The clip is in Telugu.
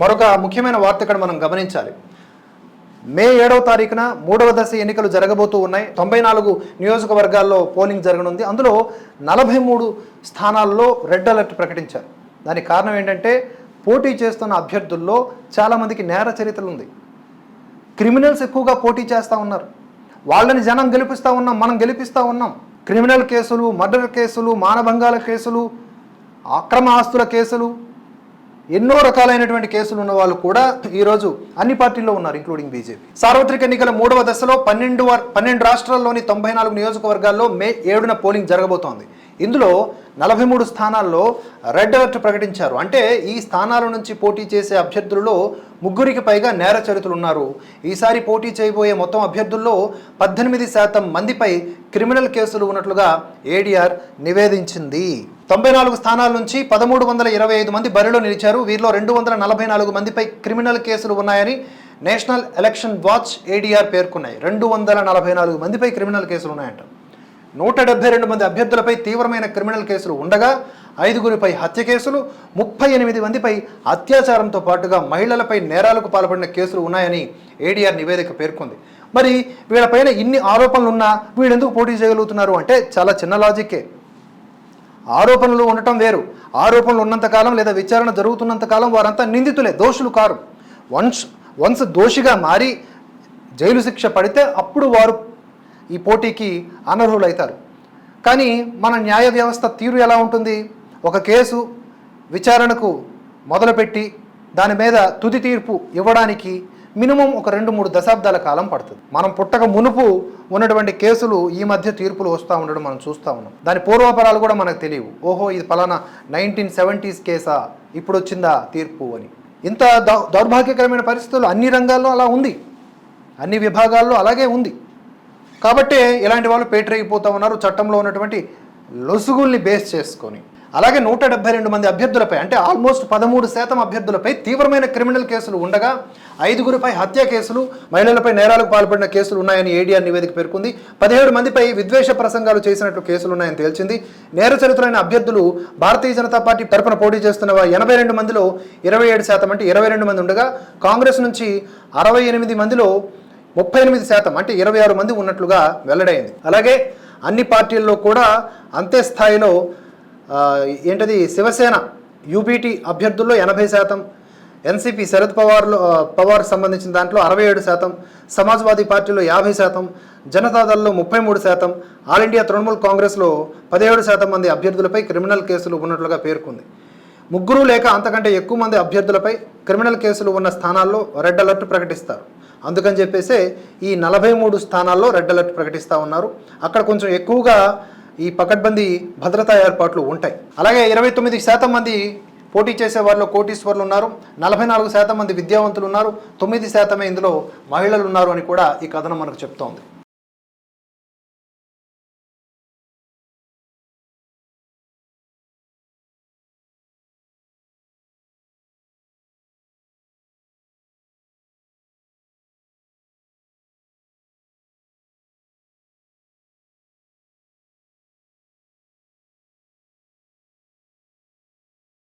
మరొక ముఖ్యమైన వార్త ఇక్కడ మనం గమనించాలి. మే ఏడవ తారీఖున మూడవ దశ ఎన్నికలు జరగబోతూ ఉన్నాయి. తొంభై నాలుగు నియోజకవర్గాల్లో పోలింగ్ జరగనుంది. అందులో నలభై మూడు స్థానాల్లో రెడ్ అలర్ట్ ప్రకటించారు. దానికి కారణం ఏంటంటే పోటీ చేస్తున్న అభ్యర్థుల్లో చాలామందికి నేర చరిత్రలు ఉంది. క్రిమినల్స్ ఎక్కువగా పోటీ చేస్తూ ఉన్నారు. వాళ్ళని జనం గెలిపిస్తూ ఉన్నాం మనం గెలిపిస్తూ ఉన్నాం. క్రిమినల్ కేసులు మర్డర్ కేసులు మానభంగాల కేసులు అక్రమ ఆస్తుల కేసులు ఎన్నో రకాలైనటువంటి కేసులు ఉన్న వాళ్ళు కూడా ఈరోజు అన్ని పార్టీల్లో ఉన్నారు ఇంక్లూడింగ్ బీజేపీ సార్వత్రిక ఎన్నికల మూడవ దశలో పన్నెండు పన్నెండు రాష్ట్రాల్లోని తొంభై నాలుగు నియోజకవర్గాల్లో మే ఏడున పోలింగ్ జరగబోతోంది. ఇందులో నలభై మూడు స్థానాల్లో రెడ్ అలర్ట్ ప్రకటించారు. అంటే ఈ స్థానాల నుంచి పోటీ చేసే అభ్యర్థులలో ముగ్గురికి పైగా నేర చరిత్రలు ఉన్నారు. ఈసారి పోటీ చేయబోయే మొత్తం అభ్యర్థుల్లో పద్దెనిమిది శాతం మందిపై క్రిమినల్ కేసులు ఉన్నట్లుగా ఏడీఆర్ నివేదించింది. తొంభై నాలుగు స్థానాల నుంచి పదమూడు వందల ఇరవై ఐదు మంది బరిలో నిలిచారు. వీరిలో రెండు వందల నలభై నాలుగు మందిపై క్రిమినల్ కేసులు ఉన్నాయని నేషనల్ ఎలక్షన్ వాచ్ ఏడీఆర్ పేర్కొన్నాయి. రెండు వందల నలభై నాలుగు మందిపై క్రిమినల్ కేసులు ఉన్నాయంట. నూట డెబ్బై రెండు మంది అభ్యర్థులపై తీవ్రమైన క్రిమినల్ కేసులు ఉండగా ఐదుగురిపై హత్య కేసులు ముప్పై ఎనిమిది మందిపై అత్యాచారంతో పాటుగా మహిళలపై నేరాలకు పాల్పడిన కేసులు ఉన్నాయని ఏడీఆర్ నివేదిక పేర్కొంది. మరి వీళ్ళపైన ఇన్ని ఆరోపణలు ఉన్నా వీళ్ళెందుకు పోటీ చేయగలుగుతున్నారు అంటే చాలా చిన్న లాజిక్కే. ఆరోపణలు ఉండటం వేరు. ఆరోపణలు ఉన్నంతకాలం లేదా విచారణ జరుగుతున్నంత కాలం వారంతా నిందితులే దోషులు కారు. వన్స్ వన్స్ దోషిగా మారి జైలు శిక్ష పడితే అప్పుడు వారు ఈ పోటీకి అనర్హులవుతారు కానీ మన న్యాయ వ్యవస్థ తీరు ఎలా ఉంటుంది? ఒక కేసు విచారణకు మొదలుపెట్టి దాని మీద తుది తీర్పు ఇవ్వడానికి మినిమం ఒక రెండు మూడు దశాబ్దాల కాలం పడుతుంది. మనం పుట్టక మునుపు ఉన్నటువంటి కేసులు ఈ మధ్య తీర్పులు వస్తూ ఉండడం మనం చూస్తూ ఉన్నాం. దాని పూర్వపరాలు కూడా మనకు తెలియవు. ఓహో ఇది ఫలానా నైన్టీన్ సెవెంటీస్ కేసా? ఇప్పుడు వచ్చిందా తీర్పు అని. ఇంత దౌ దౌర్భాగ్యకరమైన పరిస్థితులు అన్ని రంగాల్లో అలా ఉంది. అన్ని విభాగాల్లో అలాగే ఉంది. కాబట్టే ఇలాంటి వాళ్ళు పేటరైపోతూ ఉన్నారు. చట్టంలో ఉన్నటువంటి లొసుగుల్ని బేస్ చేసుకొని. అలాగే నూట డెబ్బై రెండు మంది అభ్యర్థులపై అంటే ఆల్మోస్ట్ పదమూడు శాతం అభ్యర్థులపై తీవ్రమైన క్రిమినల్ కేసులు ఉండగా ఐదుగురిపై హత్య కేసులు మహిళలపై నేరాలకు పాల్పడిన కేసులు ఉన్నాయని ఏడీఆర్ నివేదిక పేర్కొంది. పదిహేడు మందిపై విద్వేష ప్రసంగాలు చేసినట్లు కేసులు ఉన్నాయని తేల్చింది. నేర చరిత్రైన అభ్యర్థులు భారతీయ జనతా పార్టీ తరపున పోటీ చేస్తున్న ఎనభై రెండు మందిలో ఇరవై ఏడు శాతం అంటే ఇరవై రెండు మంది ఉండగా కాంగ్రెస్ నుంచి అరవై ఎనిమిది మందిలో ముప్పై ఎనిమిది శాతం అంటే ఇరవై ఆరు మంది ఉన్నట్లుగా వెల్లడైంది. అలాగే అన్ని పార్టీల్లో కూడా అంతే స్థాయిలో ఏంటది శివసేన యూపీటీ అభ్యర్థుల్లో ఎనభై శాతం ఎన్సీపీ శరద్ పవార్లో పవార్ సంబంధించిన దాంట్లో అరవై ఏడు శాతం సమాజ్వాదీ పార్టీలో యాభై శాతం జనతాదళ్ళో ముప్పై మూడు శాతం ఆల్ ఇండియా తృణమూల్ కాంగ్రెస్లో పదిహేడు శాతం మంది అభ్యర్థులపై క్రిమినల్ కేసులు ఉన్నట్లుగా పేర్కొంది. ముగ్గురు లేక అంతకంటే ఎక్కువ మంది అభ్యర్థులపై క్రిమినల్ కేసులు ఉన్న స్థానాల్లో రెడ్ అలర్ట్ ప్రకటిస్తారు. అందుకని చెప్పేసే ఈ నలభై మూడు స్థానాల్లో రెడ్ అలర్ట్ ప్రకటిస్తూ ఉన్నారు. అక్కడ కొంచెం ఎక్కువగా ఈ పకడ్బందీ భద్రతా ఏర్పాట్లు ఉంటాయి. అలాగే ఇరవై తొమ్మిది శాతం మంది పోటీ చేసే వారిలో కోటీశ్వర్లు ఉన్నారు. నలభై నాలుగు శాతం మంది విద్యావంతులు ఉన్నారు. తొమ్మిది శాతమే ఇందులో మహిళలు ఉన్నారు అని కూడా ఈ కథనం మనకు చెప్తోంది.